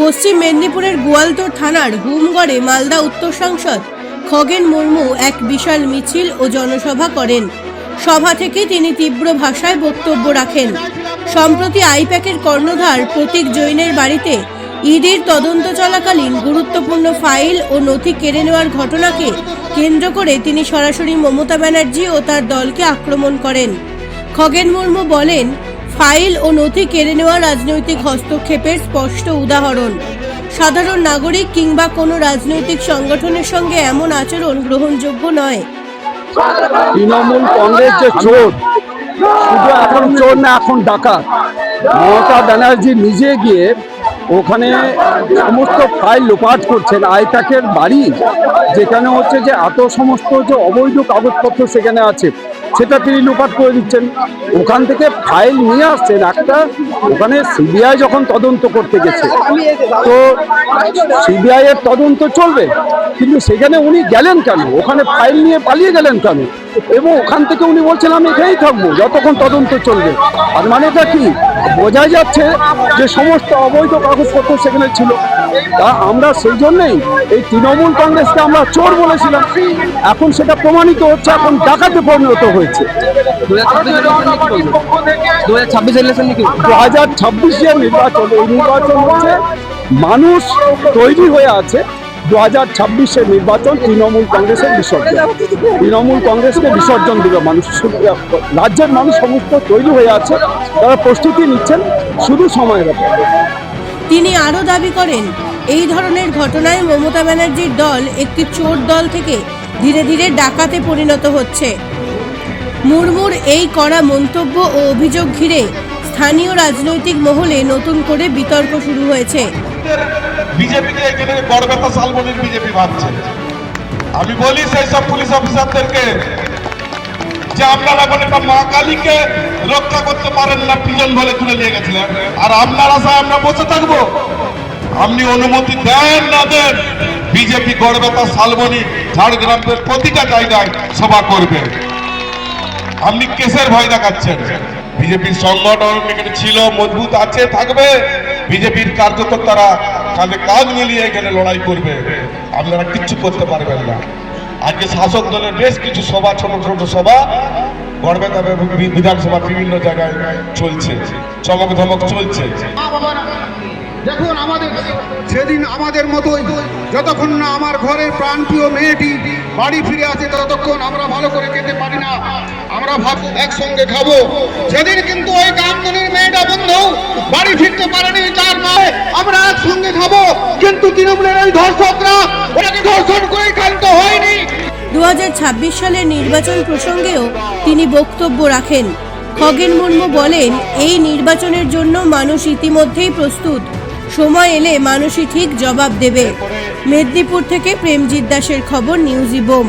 পশ্চিম মেদিনীপুরের গোয়ালতোড় থানার হুমগড়ে মালদা উত্তর সাংসদ খগেন মুর্মু এক বিশাল মিছিল ও জনসভা করেন। সভা থেকে তিনি তীব্র ভাষায় বক্তব্য রাখেন। সম্প্রতি আইপ্যাকের কর্ণধার প্রতীক জৈনের বাড়িতে ইডির তদন্ত চলাকালীন গুরুত্বপূর্ণ ফাইল ও নথি কেড়ে নেওয়ার ঘটনাকে কেন্দ্র করে তিনি সরাসরি মমতা ব্যানার্জি ও তার দলকে আক্রমণ করেন। খগেন মুর্মু বলেন ফাইল ও নথি কেড়ে নেওয়া রাজনৈতিক হস্তক্ষেপের স্পষ্ট উদাহরণ। সাধারণ নাগরিক কিংবা কোনো রাজনৈতিক সংগঠনের সঙ্গে এমন আচরণ গ্রহণযোগ্য নয়। তৃণমূল কংগ্রেস যে চোর, শুধু এখন চোর না, এখন ডাকাত। মমতা ব্যানার্জি নিজে গিয়ে ওখানে সমস্ত ফাইল লোপাট করছেন। আয়তাকের বাড়ি, যেখানে হচ্ছে যে এত সমস্ত যে অবৈধ কাগজপত্র সেখানে আছে। সেটা তিনি লোপাট করে দিচ্ছেন। ওখান থেকে ফাইল নিয়ে আসছেন একটা, ওখানে সিবিআই যখন তদন্ত করতে গেছে, তো সিবিআই এর তদন্ত চলবে, কিন্তু সেখানে উনি গেলেন কেন? ওখানে ফাইল নিয়ে পালিয়ে গেলেন কেন? এবং ওখান থেকে উনি বলছেন, আমি এখানেই থাকব, যতক্ষণ তদন্ত চলবে। আর মানেটা কি? বোঝাই যাচ্ছে যে সমস্ত অবৈধ কাগজপত্র সেখানে ছিল। তা আমরা সেই জন্যেই এই তৃণমূল কংগ্রেসকে আমরা চোর বলেছিলাম। এখন সেটা প্রমাণিত হচ্ছে, এখন ডাকাতে পরিণত হয়েছে। দু হাজার ছাব্বিশ ছাব্বিশের নির্বাচন, এই নির্বাচন হচ্ছে, মানুষ তৈরি হয়ে আছে দু হাজার ছাব্বিশের নির্বাচন তৃণমূল কংগ্রেসের বিসর্জন। তৃণমূল কংগ্রেসকে বিসর্জন দেবে মানুষ। রাজ্যের মানুষ সমস্ত তৈরি হয়ে আছে, তারা প্রস্তুতি নিচ্ছেন, শুধু সময়ের ব্যাপার তিনি আরও দাবি করেন, এই ধরনের ঘটনায় মমতা ব্যানার্জির দল একটি চোর দল থেকে ধীরে ধীরে ডাকাতে পরিণত হচ্ছে। মুর্মুর এই কড়া মন্তব্য ও অভিযোগ ঘিরে স্থানীয় রাজনৈতিক মহলে নতুন করে বিতর্ক শুরু হয়েছে। আমি বলি, সেই সব পুলিশ অফিসারদেরকে যে আপনারা একটা মা কালীকে রক্ষা করতে পারেন না পিজন বলে তুলে নিয়ে গেছিলেন। আর আপনার আশায় আমরা বসে থাকব। আপনি অনুমতি দেন না দেন, বিজেপি গড়বেতা শালবনি, ঝাড়গ্রামের প্রতিটা জায়গায় সভা করবে। আপনি কেসের ভয় দেখাচ্ছেন। বিজেপির সংগঠন এখানে ছিল, মজবুত আছে, থাকবে। বিজেপির কার্যকর্তারা কাঁধে কাঁধ মিলিয়ে এখানে লড়াই করবে। আপনারা কিচ্ছু করতে পারবেন না। আজকে শাসক দলের বেশ কিছু সভা, ছোট ছোট সভা, গড়বেতা বিধানসভা বিভিন্ন জায়গায় চলছে চমক ধমক চলছে দেখুন আমাদের, সেদিন আমাদের মতোই, যতক্ষণ না আমার ঘরের প্রাণপ্রিয় মেয়েটি বাড়ি ফিরে আসে, ততক্ষণ আমরা ভালো করে খেতে পারি না। আমরা ভাব একসঙ্গে খাব। সেদিন কিন্তু ওই কামদনির মেয়েটা বন্ধু বাড়ি ফিরতে পারেনি। আমরা একসঙ্গে খাব, কিন্তু তৃণমূলের ওই ধর্ষকরা ওনাকে ধর্ষণ করে ক্ষান্ত হয়নি। দু সালের নির্বাচন প্রসঙ্গেও তিনি বক্তব্য রাখেন। খগেন মুর্মু বলেন, এই নির্বাচনের জন্য মানুষ ইতিমধ্যেই প্রস্তুত। সময় এলে মানুষই ঠিক জবাব দেবে। মেদিনীপুর থেকে প্রেমজিৎ দাসের খবর নিউজ ইবোম